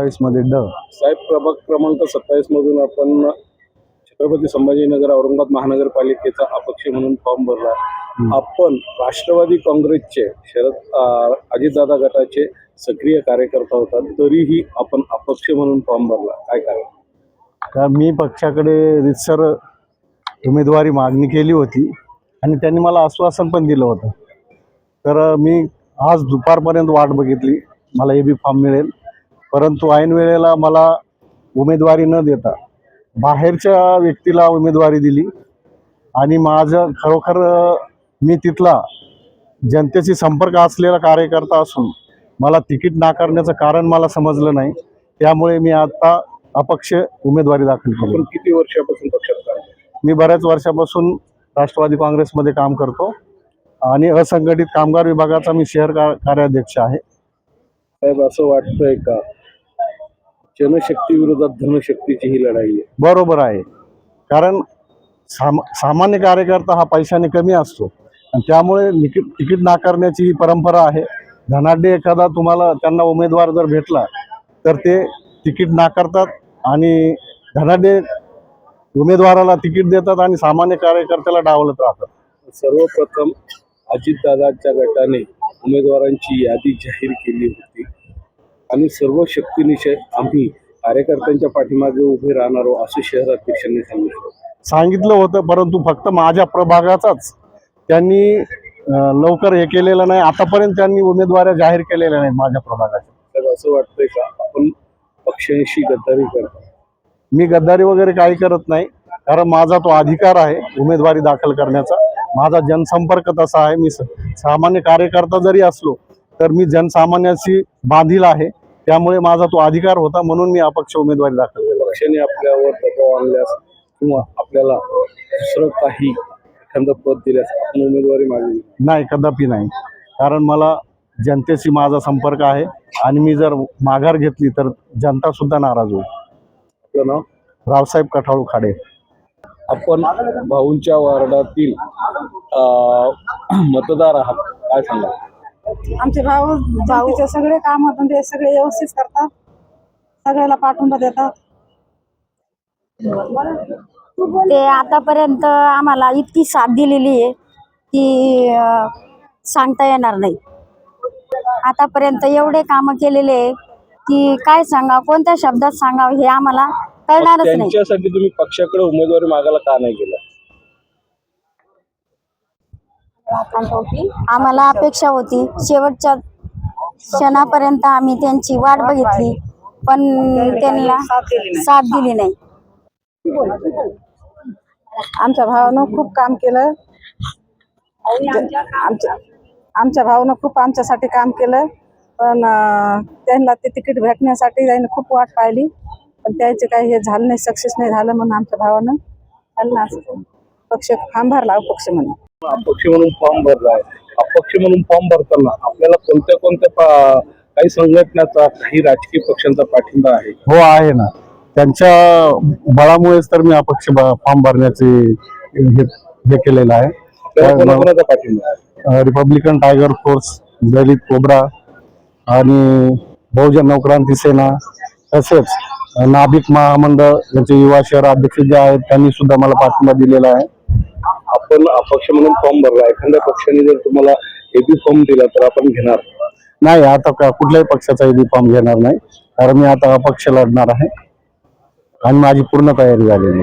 सत्तावीसमध्ये ड. साहेब प्रभाग क्रमांक सत्तावीस मधून आपण छत्रपती संभाजीनगर औरंगाबाद महानगरपालिकेचा अपक्ष म्हणून फॉर्म भरला. आपण राष्ट्रवादी काँग्रेसचे शरद अजितदादा गटाचे सक्रिय कार्यकर्ता होता तरीही आपण अपक्ष म्हणून फॉर्म भरला. काय कारण? का मी पक्षाकडे रितसर उमेदवारी मागणी केली होती आणि त्यांनी मला आश्वासन पण दिलं होतं. तर मी आज दुपारपर्यंत वाट बघितली. मला ए बी फॉर्म मिळेल. परंतु ऐन वेळेला मला उमेदवारी न देता बाहेरच्या व्यक्तीला उमेदवारी दिली. आणि माझं खरोखर मी तिथला जनतेशी संपर्क असलेला कार्यकर्ता असून मला तिकीट नाकारण्याचं कारण मला समजलं नाही. त्यामुळे मी आता अपक्ष उमेदवारी दाखल केली. किती वर्षापासून पक्षात? मी बऱ्याच वर्षापासून राष्ट्रवादी काँग्रेसमध्ये काम करतो. आणि असंघटित कामगार विभागाचा मी शहर का कार्याध्यक्ष आहे. साहेब असं वाटतंय का जनशक्ती विरोधात धनशक्तीची ही लढाई आहे. बरोबर आहे. कारण साम सामान्य कार्यकर्ता हा पैशाने कमी असतो. आणि त्यामुळे निकी तिकीट नाकारण्याची ही परंपरा आहे. धनाढ्य एखादा तुम्हाला त्यांना उमेदवार जर भेटला तर ते तिकीट नाकारतात आणि धनाढ्य उमेदवाराला तिकीट देतात आणि सामान्य कार्यकर्त्याला डावलत राहतात. सर्वप्रथम अजितदादाच्या गटाने उमेदवारांची यादी जाहीर केली होती. आणि सर्व शक्तीनिशय आम्ही कार्यकर्त्यांच्या पाठीमागे उभे राहणार आहोत असं शहराध्यक्षांनी सांगितलं. सांगितलं होतं परंतु फक्त माझ्या प्रभागाचाच. त्यांनी लवकर हे केलेलं नाही. आतापर्यंत त्यांनी उमेदवाऱ्या जाहीर केलेल्या नाहीत माझ्या प्रभागाच्या. तर असं वाटतंय का? आपण पक्षांशी गद्दारी करतो. मी गद्दारी वगैरे काही करत नाही. कारण माझा तो अधिकार आहे उमेदवारी दाखल करण्याचा. माझा जनसंपर्क तसा आहे. मी सामान्य कार्यकर्ता जरी असलो तर मी जनसामान्याशी बांधील आहे. त्यामुळे माझा तो अधिकार होता म्हणून मी अपक्ष उमेदवारी दाखल केली. पक्षाने आपल्यावर दबाव आणल्यास किंवा आपल्याला दुसरं काही एखादं पद दिल्यास आपण उमेदवारी मागली नाही कदापि नाही. कारण मला जनतेशी माझा संपर्क आहे आणि मी जर माघार घेतली तर जनता सुद्धा नाराज होईल. आपलं नाव? रावसाहेब कठाळू खाडे. आपण भाऊंच्या वार्डातील मतदार आहात. काय सांगा आमचे भाऊ भाऊचे सगळे काम धंदे सगळे व्यवस्थित करतात. सगळ्याला पाठिंबा देतात. ते आतापर्यंत आम्हाला इतकी साथ दिलेली आहे की सांगता येणार नाही. आतापर्यंत एवढे कामं केलेले आहे की काय सांगा कोणत्या शब्दात सांगावं हे आम्हाला कळणारच नाही. त्यांच्यासाठी तुम्ही पक्षाकडे उमेदवारी मागायला का नाही गेला आम्हाला अपेक्षा होती. शेवटच्या क्षणापर्यंत आम्ही त्यांची वाट बघितली पण त्यांना साथ दिली नाही. आमच्या भावानं खूप काम केलं. आमच्या आमच्या भावानं खूप आमच्यासाठी काम केलं. पण त्यांना ते तिकीट भेटण्यासाठी त्यांनी खूप वाट पाहिली. पण त्याचे काही हे झालं नाही सक्सेस नाही झालं म्हणून आमच्या भावानं त्यांना असं पक्ष फार्म भरला पक्ष म्हणून. अपक्ष म्हणून फॉर्म भरला आहे. अपक्ष म्हणून फॉर्म भरताना आपल्याला कोणत्या कोणत्या काही संघटनाचा काही राजकीय पक्षांचा पाठिंबा आहे? हो आहे ना. त्यांच्या बळामुळेच तर मी अपक्ष फॉर्म भरण्याचे हे केलेलं आहे. पाठिंबा Republican Tiger Force Dalit Cobra आणि बहुजन नवक्रांती सेना तसेच नाभिक महामंडळ यांचे युवा शहर अध्यक्ष जे आहेत त्यांनी सुद्धा मला पाठिंबा दिलेला आहे. आपण अपक्ष म्हणून फॉर्म भरला. एखाद्या पक्षाने जर तुम्हाला एबी फॉर्म दिला तर आपण घेणार. नाही आता का कुठल्याही पक्षाचा एबी फॉर्म घेणार नाही. कारण मी आता अपक्ष लढणार आहे. आणि माझी पूर्ण तयारी झालेली